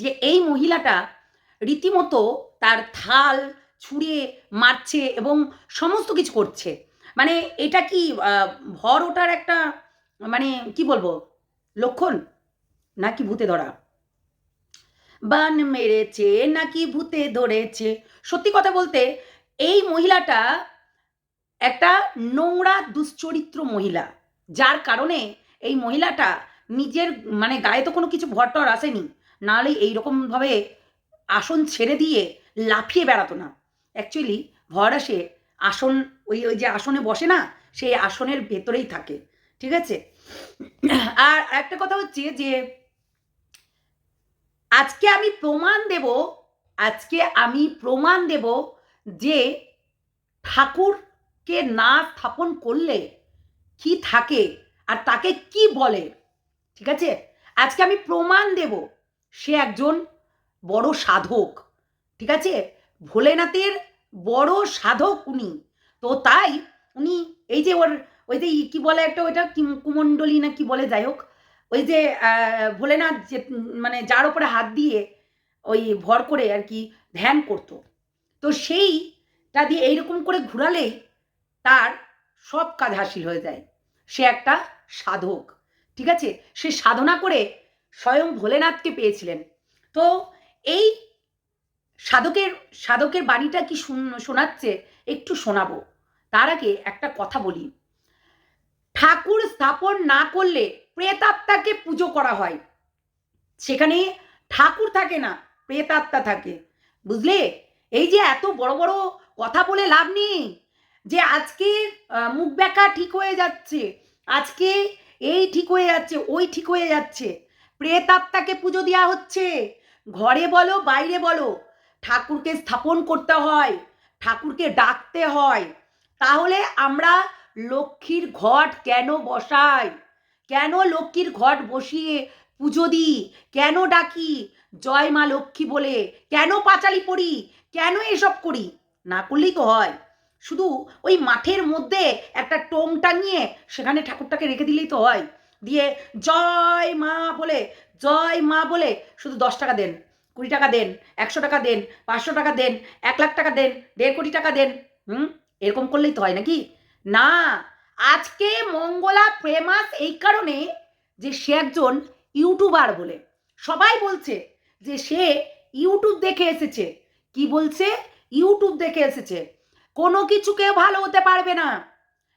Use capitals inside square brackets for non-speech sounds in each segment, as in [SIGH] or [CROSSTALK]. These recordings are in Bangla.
যে এই মহিলাটা রীতিমতো তার থাল ছুঁড়ে মারছে এবং সমস্ত কিছু করছে। মানে এটা কি ভর ওঠার একটা মানে কি বলব, লক্ষণ? নাকি ভূতে ধরা? বান মেরেছে, নাকি ভূতে ধরেছে? সত্যি কথা বলতে, এই মহিলাটা একটা নোংরা, দুশ্চরিত্র মহিলা, যার কারণে এই মহিলাটা নিজের মানে গায়ে তো কোনো কিছু ভরটর আসেনি। নাহলে এইরকমভাবে আসন ছেড়ে দিয়ে লাফিয়ে বেড়াতো না। অ্যাকচুয়ালি ভর আসে আসন, ওই ওই যে আসনে বসে না, সেই আসনের ভেতরেই থাকে। ঠিক আছে? আর একটা কথা হচ্ছে যে, আজকে আমি প্রমাণ দেব, আজকে আমি প্রমাণ দেব যে ঠাকুরকে না স্থাপন করলে কি থাকে আর তাকে কি বলে। ঠিক আছে? আজকে আমি প্রমাণ দেব সে একজন বড় সাধক, ঠিক আছে? ভোলেনাথের বড় সাধক উনি। তো তাই উনি এই যে ওর, ওই যে কি বলে একটা ওইটা? কুমণ্ডলী না কি বলে, যাই হোক। ওই যে ভোলেনাথ যে মানে যার উপরে হাত দিয়ে ওই ভর করে আর কি ধ্যান করতো। তো সেইটা দিয়ে এইরকম করে ঘুরালেই তার সব কাজ হাসিল হয়ে যায়। সে একটা সাধক, ঠিক আছে? সে সাধনা করে স্বয়ং ভোলেনাথকে পেয়েছিলেন। তো এই সাধকের সাধকের বাণীটা কি শুন- শোনাচ্ছে? একটু শোনাবো। তার আগে একটা কথা বলি। ঠাকুর স্থাপন না করলে প্রেতাত্মাকে পুজো করা হয়। সেখানে ঠাকুর থাকে না, প্রেতাত্মা থাকে। বুঝলে? এই যে এত বড় বড় কথা বলে লাভ নেই যে আজকে মুখ ব্যাকা ঠিক হয়ে যাচ্ছে, আজকে এই ঠিক হয়ে যাচ্ছে, ওই ঠিক হয়ে যাচ্ছে। প্রেতাত্মাকে পুজো দেওয়া হচ্ছে। ঘরে বলো, বাইরে বলো, ঠাকুরকে স্থাপন করতে হয়, ঠাকুরকে ডাকতে হয়। তাহলে আমরা লক্ষ্মীর ঘট কেন বসাই? কেন লক্ষ্মীর ঘট বসিয়ে পুজো দিই? কেন ডাকি? জয় মা লক্ষ্মী বলে কেন পাঁচালি পড়ি? কেন এসব করি? না করলেই তো হয়। শুধু ওই মাঠের মধ্যে একটা টোং টাঙিয়ে সেখানে ঠাকুরটাকে রেখে দিলেই তো হয়। দিয়ে জয় মা বলে, জয় মা বলে শুধু দশ টাকা দেন, কুড়ি টাকা দেন, একশো টাকা দেন, পাঁচশো টাকা দেন, এক লাখ টাকা দেন, দেড় কোটি টাকা দেন, হুম? এরকম করলেই তো হয় নাকি? না, আজকে মঙ্গলা প্রেমাস এই কারণে যে সে একজন ইউটিউবার বলে। সবাই বলছে যে সে ইউটিউব দেখে এসেছে। কি বলছে? ইউটিউব দেখে এসেছে। কোনো কিছু কেউ ভালো হতে পারবে না।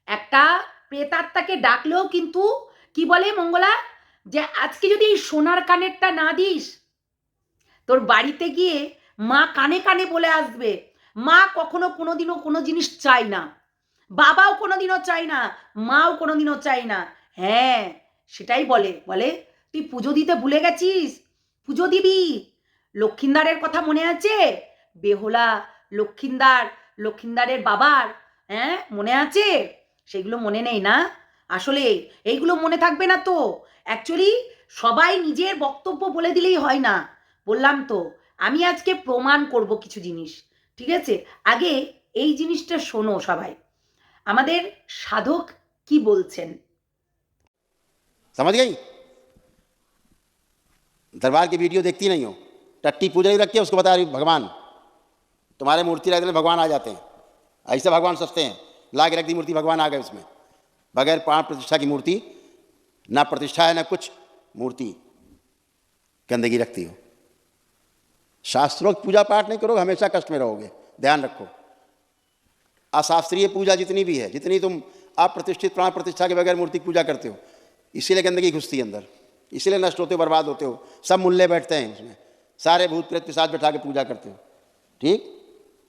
একটা প্রেতাত্মাকে ডাকলেও কিন্তু কি বলে মঙ্গলা? যে আজকে যদি এই সোনার কানেরটা না দিস, তোর বাড়িতে গিয়ে মা কানে কানে বলে আসবে, মা কখনো কোনোদিনও কোনো জিনিস চায় না, বাবাও কোনোদিনও চায় না, মাও কোনোদিনও চায় না। হ্যাঁ সেটাই বলে। বলে, তুই পুজো দিতে ভুলে গেছিস? পুজো দিবি? লক্ষিন্দারের কথা মনে আছে? বেহলা, লক্ষিন্দার, লক্ষিন্দারের বাবার হ্যাঁ মনে আছে? সেগুলো মনে নেই না? আসলে এইগুলো মনে থাকবে না তো অ্যাকচুয়ালি সবাই নিজের বক্তব্য বলে দিলেই হয় না বললাম তো আমি আজকে প্রমাণ করব কিছু জিনিস ঠিক আছে আগে এই জিনিসটা শোনো সবাই আমাদের সাধক কি বলছেন समझ गई दरबार की वीडियो देखती नहीं हो टट्टी पूजा ही रखी है उसको बता रही भगवान तुम्हारे मूर्ति रख देने भगवान आ जाते हैं ऐसे भगवान सस्ते हैं ला के रख दी मूर्ति भगवान आ गए उसमें बगैर प्राण प्रतिष्ठा की मूर्ति ना प्रतिष्ठा है ना कुछ मूर्ति गंदगी रखती हो शास्त्रोक्त पूजा पाठ नहीं करोगे हमेशा कष्ट में रहोगे ध्यान रखो अशास्त्रीय पूजा जितनी भी है जितनी तुम अप्रतिष्ठित प्राण प्रतिष्ठा के बगैर मूर्ति की पूजा करते हो इसीलिए गंदगी घुसती है अंदर इसीलिए नष्ट होते हो बर्बाद होते हो सब मूल्य बैठते हैं उसमें सारे भूत प्रेत के साथ बैठा के पूजा करते हो ठीक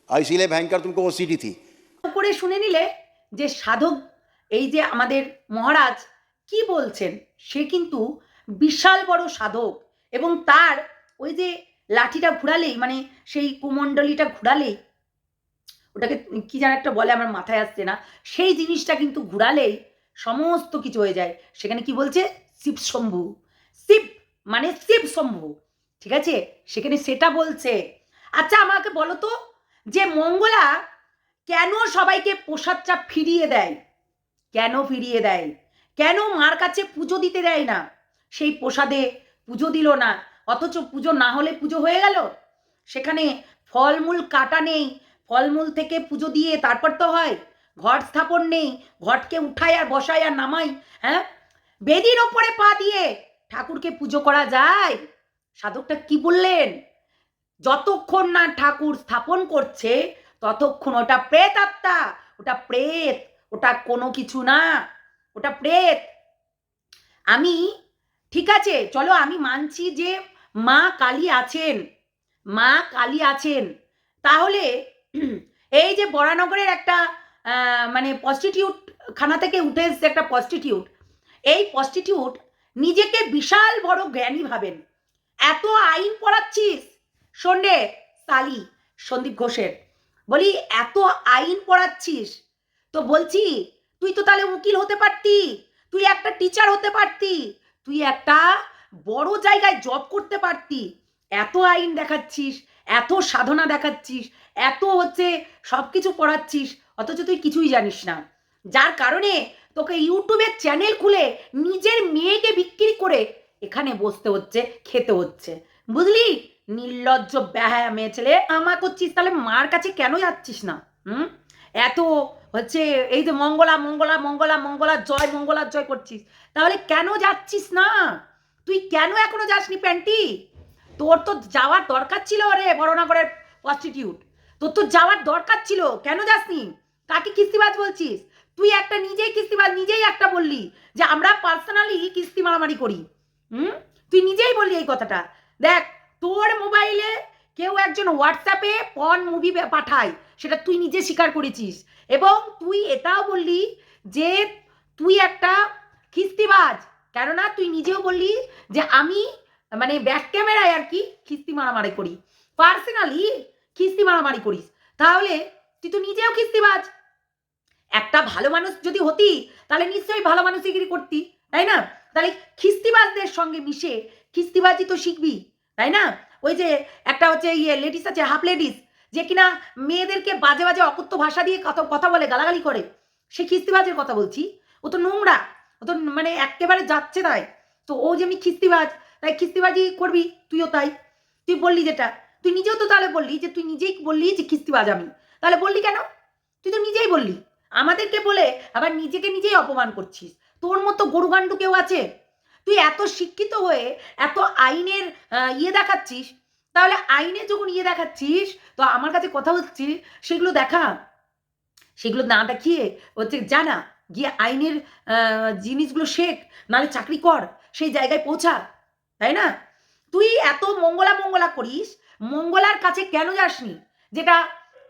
और इसीलिए भयंकर तुमको वो थी করে শুনে নিলে যে সাধক এই যে আমাদের মহারাজ কি বলছেন, সে কিন্তু বিশাল বড় সাধক এবং তার ওই যে লাঠিটা ঘুরালেই মানে সেই কুমণ্ডলীটা ঘুরালেই, ওটাকে কি যেন একটা বলে আমার মাথায় আসছে না, সেই জিনিসটা কিন্তু ঘুরালেই সমস্ত কিছু হয়ে যায়। সেখানে কি বলছে? শিব শম্ভু। শিব মানে শিব শম্ভু। ঠিক আছে? সেখানে সেটা বলছে। আচ্ছা আমাকে বলো তো, যে মঙ্গলা কেন সবাইকে প্রসাদটা ফিরিয়ে দেয়? কেন ফিরিয়ে দেয়? কেন মার কাছে পুজো দিতে দেয় না? সেই প্রসাদে পুজো দিল না, অথচ পুজো না হলে পুজো হয়ে গেল? সেখানে ফলমূল কাটা নেই, ফলমূল থেকে পুজো দিয়ে তারপর তো হয়। ঘট স্থাপন নেই, ঘটকে উঠাই আর বসাই আর নামাই হ্যাঁ? বেদির ওপরে পা দিয়ে ঠাকুরকে পুজো করা যায়? সাধকটা কি বললেন? যতক্ষণ না ঠাকুর স্থাপন করছে, ততক্ষণ ওটা প্রেত আত্মা ওটা প্রেত। ওটা কোনো কিছু না, ওটা প্রেত। আমি, ঠিক আছে, চলো আমি মানছি যে মা কালী আছেন, মা কালী আছেন। তাহলে [CLEARS THROAT] এই যে বরানগরের একটা মানে প্রস্টিটিউট খানা থেকে উঠে এসছে একটা প্রস্টিটিউট। এই প্রস্টিটিউট নিজেকে বিশাল বড় জ্ঞানী ভাবেন। এত আইন পড়াচ্ছিস? সন্ডে সালি, সন্দীপ ঘোষের। বলি, এত আইন পড়াচ্ছিস? তো বলছি, তুই তো তাহলে উকিল হতে পারতি, তুই একটা টিচার হতে পারতি, তুই একটা বড় জায়গায় জব করতে পারতি। এত আইন দেখাচ্ছিস, এত সাধনা দেখাচ্ছিস, এত হচ্ছে সব কিছু পড়াচ্ছিস, অথচ তুই কিছুই জানিস না। যার কারণে তোকে ইউটিউবের চ্যানেল খুলে নিজের মেয়েকে বিক্রি করে এখানে বসতে হচ্ছে, খেতে হচ্ছে। বুঝলি? নির্লজ্জ ব্যাহা, মেয়ে ছেলে, আমা করছিস, তাহলে মার কাছে কেন যাচ্ছিস না? হুম? এত হচ্ছে এই যে মঙ্গলা মঙ্গলা মঙ্গলা মঙ্গলা, জয় মঙ্গলা জয় করছিস। তাহলে কেন যাচ্ছিস না? তুই কেন এখনও যাসনি প্যান্টি? তোর তো যাওয়ার দরকার ছিল রে বড়নগরের প্রস্টিটিউট তোর তো যাওয়ার দরকার ছিল, কেন যাসনি? কাকে কিস্তিবাজ বলছিস? তুই একটা নিজেই কিস্তিবাজ, নিজেই একটা বললি যে আমরা পার্সোনালি কিস্তি মারামারি করি। হুম? তুই নিজেই বললি এই কথাটা। দেখ, তোর মোবাইলে কেউ একজন হোয়াটসঅ্যাপে পন মুভি পাঠায়। সেটা তুই নিজে স্বীকার করেছিস। এবং তুই এটাও বললি যে তুই একটা খিস্তিবাজ। কেননা তুই নিজেও বললি যে আমি মানে ব্যাক ক্যামেরায় আর কি খিস্তি মারামারি করি। পার্সোনালি খিস্তি মারামারি করিস। তাহলে তুই তো নিজেও খিস্তিবাজ। একটা ভালো মানুষ যদি হতি, তাহলে নিশ্চয়ই ভালো মানুষিগিরি করতি, তাই না? তাহলে খিস্তিবাজদের সঙ্গে মিশে খিস্তিবাজি তো শিখবি, তাই না? ওই যে একটা হচ্ছে ইয়ে লেডিস আছে হাফ লেডিস যে কিনা মেয়েদেরকে বাজে বাজে অকথ্য ভাষা দিয়ে কথা বলে, গালাগালি করে। সে খিস্তিবাজের কথা বলছি। ও তো নোংরা। ও তো মানে একেবারে যাচ্ছে তাই। তো ও যেমনি খিস্তিবাজ, তাই খিস্তিবাজি করবি? তুইও তাই। তুই বললি যেটা। তুই নিজেও তো তাহলে বললি যে তুই নিজেই বললি যে খিস্তিবাজ আমি। তাহলে বললি কেন? তুই তো নিজেই বললি। আমাদেরকে বলে আবার নিজেকে নিজেই অপমান করছিস। তোর মতো গরুগান্ডু কেউ আছে? তুই এত শিক্ষিত হয়ে এত আইনের ইয়ে দেখাচ্ছিস তাহলে আইনে যখন ইয়ে দেখাচ্ছিস, তো আমার কাছে কথা হচ্ছে, সেগুলো দেখা। সেগুলো না দেখিয়ে হচ্ছে জানা, গিয়ে আইনের জিনিসগুলো শেখ, নাহলে চাকরি কর, সেই জায়গায় পৌঁছা, তাই না? তুই এত মঙ্গলা মঙ্গলা করিস, মঙ্গলার কাছে কেন যাসনি? যেটা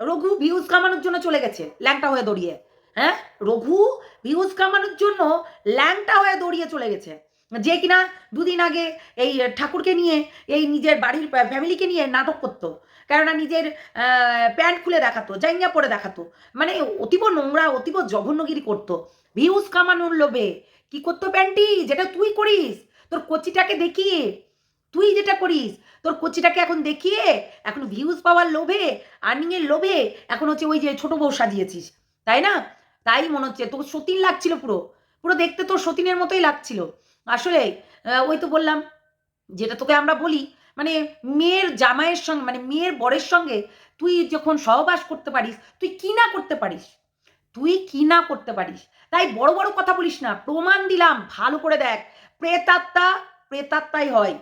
রঘু ভিউজ কামানোর জন্য চলে গেছে, ল্যাংটা হয়ে দৌড়িয়ে হ্যাঁ? রঘু ভিউজ কামানোর জন্য ল্যাংটা হয়ে দৌড়িয়ে চলে গেছে। যে কিনা দুদিন আগে এই ঠাকুরকে নিয়ে, এই নিজের বাড়ির ফ্যামিলিকে নিয়ে নাটক করতো। কেননা নিজের প্যান্ট খুলে দেখাতো, জাইঙ্গা পরে দেখাতো। মানে অতীব নোংরা, অতীব জঘন্যগিরি করতো। ভিউজ কামানোর লোভে। কি করতো প্যান্টি? যেটা তুই করিস, তোর কচিটাকে দেখিয়ে। তুই যেটা করিস, তোর কচিটাকে এখন দেখিয়ে, এখন ভিউজ পাওয়ার লোভে আর্নিংয়ের লোভে, এখন হচ্ছে ওই যে ছোট বউ সাজিয়েছিস। তাই না? তাই মনে হচ্ছে, তোর সতীন লাগছিল পুরো। পুরো দেখতে তোর সতীনের মতোই লাগছিল। আসলে ওই তো বললাম, যেটা তোকে আমরা বলি মানে মেয়ের জামাইয়ের সঙ্গে মানে মেয়ের বরের সঙ্গে তুই যখন সহবাস করতে পারিস, তুই কি না করতে পারিস? তুই কি না করতে পারিস? তাই বড় বড় কথা বলিস না, প্রমাণ দিলাম, ভালো করে দেখ। প্রেতাত্মা, প্রেতাত্মাই হয়।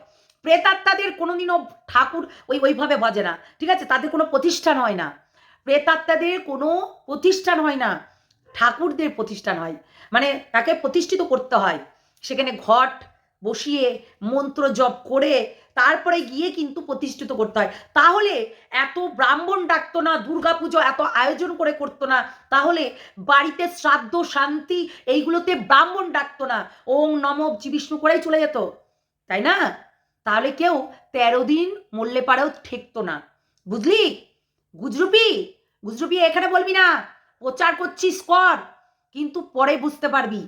প্রেতাত্মাদের কোনোদিনও ঠাকুর ওই, ওইভাবে বাজে না, ঠিক আছে? তাদের কোনো প্রতিষ্ঠান হয় না। প্রেতাত্মাদের কোনো প্রতিষ্ঠান হয় না, ঠাকুরদের প্রতিষ্ঠান হয়। মানে তাকে প্রতিষ্ঠিত করতে হয়। সেখানে ঘট বসিয়ে মন্ত্র জপ করে তারপরে গিয়ে কিন্তু প্রতিষ্ঠিত করতে হয়। তাহলে এত ব্রাহ্মণ ডাকতো না, দুর্গাপুজো এত আয়োজন করে করতো না, তাহলে বাড়িতে শ্রাদ্ধ, শান্তি এইগুলোতে ব্রাহ্মণ ডাকতো না। ওং নম বিষ্ণু করেই চলে যেত, তাই না? তাহলে কেউ তেরো দিন মরলে পারেও ঠেকতো না। বুঝলি? গুজরুপি গুজরুপি এখানে বলবি না, প্রচার করছিস কর, কিন্তু পরে বুঝতে পারবি।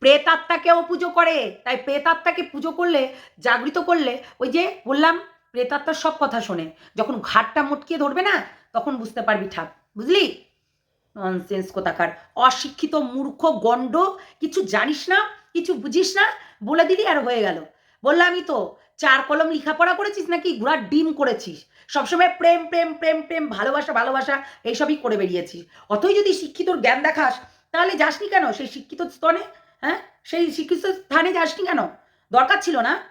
প্রেতাত্মাকেও পুজো করে। তাই প্রেতাত্মাকে পুজো করলে, জাগৃত করলে, ওই যে বললাম, প্রেতাত্মার সব কথা শোনে। যখন ঘাটটা মটকিয়ে ধরবে না, তখন বুঝতে পারবি ঠাক। বুঝলি? ননসেন্স কোথাকার। অশিক্ষিত মূর্খ গণ্ড, কিছু জানিস না, কিছু বুঝিস না, বলে দিলি আর হয়ে গেল। বললামই তো, চার কলম লেখাপড়া করেছিস নাকি ঘোড়ার ডিম করেছিস? সবসময় প্রেম প্রেম প্রেম প্রেম, ভালোবাসা ভালোবাসা, এইসবই করে বেরিয়েছিস। অতই যদি শিক্ষিতর জ্ঞান দেখাস, তাহলে যাসনি কেন সেই শিক্ষিত স্তনে? হ্যাঁ? সেই শিক্ষিত স্থানে যাসনি কেন? দরকার ছিল না?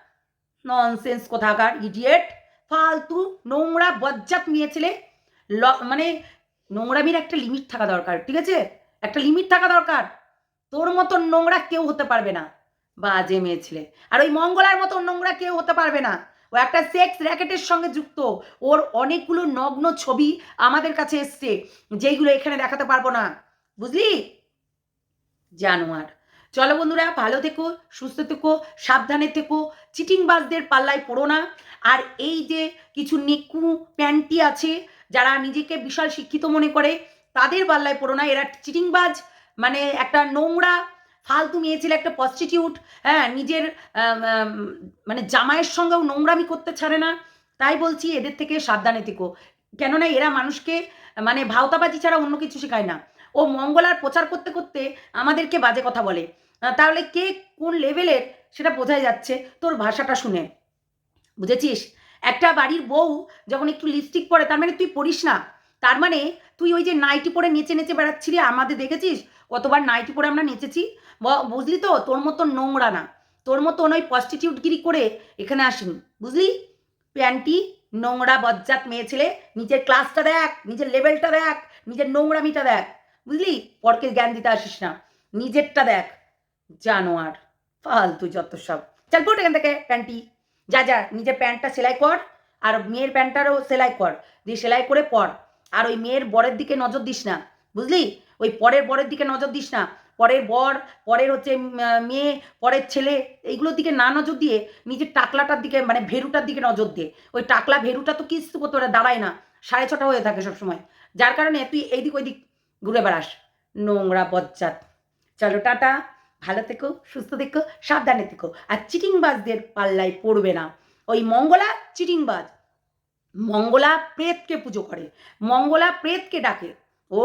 ননসেন্স কোথাকার ইডিয়েট ফালতু, নোংরা, বজ্জাত মেয়ে ছেলে। ল- মানে নোংরামির একটা লিমিট থাকা দরকার, ঠিক আছে? একটা লিমিট থাকা দরকার। তোর মতন নোংরা কেউ হতে পারবে না। বাজে মেয়ে ছেলে। আর ওই মঙ্গলার মতন নোংরা কেউ হতে পারবে না। ও একটা সেক্স র্যাকেটের সঙ্গে যুক্ত। ওর অনেকগুলো নগ্ন ছবি আমাদের কাছে এসছে, যেইগুলো এখানে দেখাতে পারব না। বুঝলি? জানোয়ার। চলো বন্ধুরা, ভালো থেকো, সুস্থ থেকো, সাবধানে থেকো, চিটিংবাজদের পাল্লায় পড়ো না। আর এই যে কিছু নিকু প্যান্টি আছে, যারা নিজেকে বিশাল শিক্ষিত মনে করে, তাদের পাল্লায় পড়ো না। এরা চিটিংবাজ মানে একটা নোংরা, ফালতু মেয়ে ছিল, একটা প্রস্টিটিউট হ্যাঁ নিজের মানে জামাইয়ের সঙ্গেও নোংরামি করতে ছাড়ে না। তাই বলছি, এদের থেকে সাবধানে থেকো। কেননা এরা মানুষকে মানে ভাওতাবাজি ছাড়া অন্য কিছু শেখায় না। ও মঙ্গলার প্রচার করতে করতে আমাদেরকে বাজে কথা বলে। তাহলে কে কোন লেভেলের সেটা বোঝাই যাচ্ছে তোর ভাষাটা শুনে। বুঝেছিস? একটা বাড়ির বউ যখন একটু লিপস্টিক পরে, তার মানে তুই পড়িস না। তার মানে তুই ওই যে নাইটি পরে নেচে নেচে বেড়াচ্ছিলি, আমাদের দেখেছিস? কতবার নাইটি পরে আমরা নেচেছি? বুঝলি তো? তোর মতন নোংরা না। তোর মতন ওই প্রস্টিটিউটগিরি করে এখানে আসিনি। বুঝলি? প্যান্টি, নোংরা, বজ্জাত মেয়ে ছেলে, নিজের ক্লাসটা দেখ, নিজের লেভেলটা দেখ, নিজের নোংরামিটা দেখ। বুঝলি? পরকে জ্ঞান দিতে আসিস না। নিজেরটা দেখ। জানোয়ার, ফালতু যত সব। চল পট এখান থেকে প্যান্টি যা যা, নিজের প্যান্টটা সেলাই কর আর মেয়ের প্যান্টটারও সেলাই কর। দিয়ে সেলাই করে পর। আর ওই মেয়ের বরের দিকে নজর দিস না, বুঝলি? ওই পরের বরের দিকে নজর দিস না। পরের বর, পরের হচ্ছে মেয়ে, পরের ছেলে, এইগুলোর দিকে না নজর দিয়ে নিজের টাকলাটার দিকে মানে ভেরুটার দিকে নজর দে। ওই টাকলা ভেরুটা তো কিছু করতে পারে দাঁড়ায় না। সাড়ে ছটা হয়ে থাকে সবসময়। যার কারণে তুই এইদিক ওইদিক ঘুরে বেড়াস, নোংরা বজ্জাত চলো, টাটা। ভালো থেকো, সুস্থ থেকো, সাবধানে থেকো। আর চিটিংবাজদের পাল্লায় পড়বে না। ওই মঙ্গলা চিটিংবাজ, মঙ্গলা প্রেতকে পুজো করে, মঙ্গলা প্রেতকে ডাকে। ও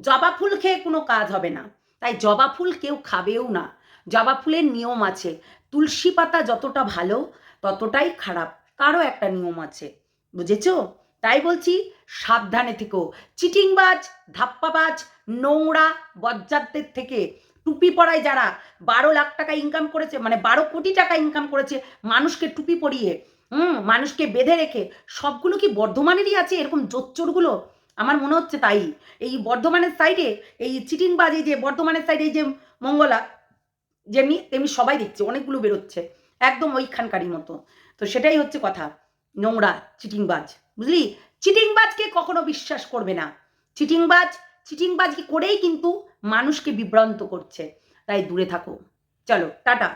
জবা ফুল খেয়ে কোনো কাজ হবে না। তাই জবা ফুল কেউ খাবেও না। জবা ফুলের নিয়ম আছে, তুলসী পাতা যতটা ভালো ততটাই খারাপ। তারও একটা নিয়ম আছে। বুঝেছ? তাই বলছি সাবধানে থেকো। চিটিংবাজ, ধাপ্পাবাজ, নোংরা বজ্জাতদের থেকে টুপি পরায় যারা। বারো লাখ টাকা ইনকাম করেছে মানে বারো কোটি টাকা ইনকাম করেছে মানুষকে টুপি পরিয়ে, হুম, মানুষকে বেঁধে রেখে, সবগুলো কি বর্ধমানেরই আছে? এরকম জোচ্চোরগুলো? আমার মনে হচ্ছে তাই। এই বর্ধমানের সাইডে এই চিটিংবাজ এই যে বর্ধমানের সাইডে এই যে মঙ্গলা, যেমনি তেমনি সবাই দেখছে, অনেকগুলো বেরোচ্ছে, একদম ওইখানকারই মতো। তো সেটাই হচ্ছে কথা, নোংরা, চিটিংবাজ, বুঝলি? চিটিংবাজকে কখনো বিশ্বাস করবে না। চিটিংবাজ, চিটিংবাজি করেই কিন্তু মানুষকে বিভ্রান্ত করছে। তাই দূরে থাকো। চলো টাটা।